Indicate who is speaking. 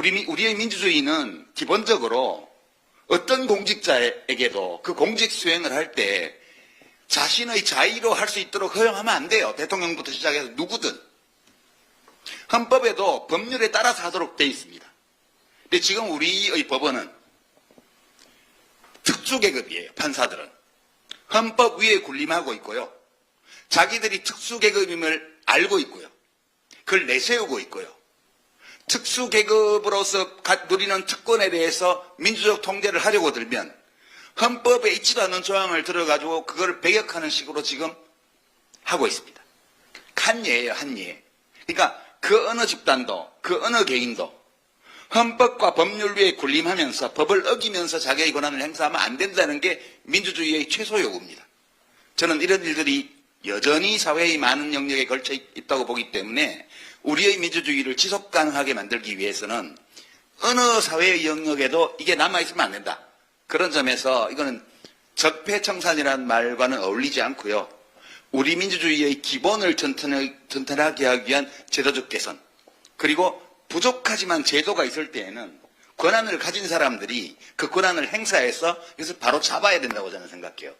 Speaker 1: 우리, 미- 우리의 민주주의는 기본적으로 어떤 공직자에게도 그 공직 수행을 할 때 자신의 자의로 할 수 있도록 허용하면 안 돼요. 대통령부터 시작해서 누구든. 헌법에도 법률에 따라서 하도록 돼 있습니다. 근데 지금 우리의 법원은 특수계급이에요. 판사들은. 헌법 위에 군림하고 있고요. 자기들이 특수계급임을 알고 있고요. 그걸 내세우고 있고요. 특수계급으로서 가- 누리는 특권에 대해서 민주적 통제를 하려고 들면 헌법에 있지도 않은 조항을 들어가지고 그걸 배격하는 식으로 지금 하고 있습니다. 한 예예요, 한 예. 그러니까 그 어느 집단도, 그 어느 개인도 헌법과 법률 위에 군림하면서 법을 어기면서 자기의 권한을 행사하면 안 된다는 게 민주주의의 최소 요구입니다. 저는 이런 일들이 여전히 사회의 많은 영역에 걸쳐 있- 있다고 보기 때문에 우리의 민주주의를 지속 가능하게 만들기 위해서는 어느 사회의 영역에도 이게 남아있으면 안 된다. 그런 점에서 이거는 적폐청산이라는 말과는 어울리지 않고요. 우리 민주주의의 기본을 튼튼하- 튼튼하게 하기 위한 제도적 개선 그리고 부족하지만 제도가 있을 때에는 권한을 가진 사람들이 그 권한을 행사해서 이것을 바로 잡아야 된다고 저는 생각해요.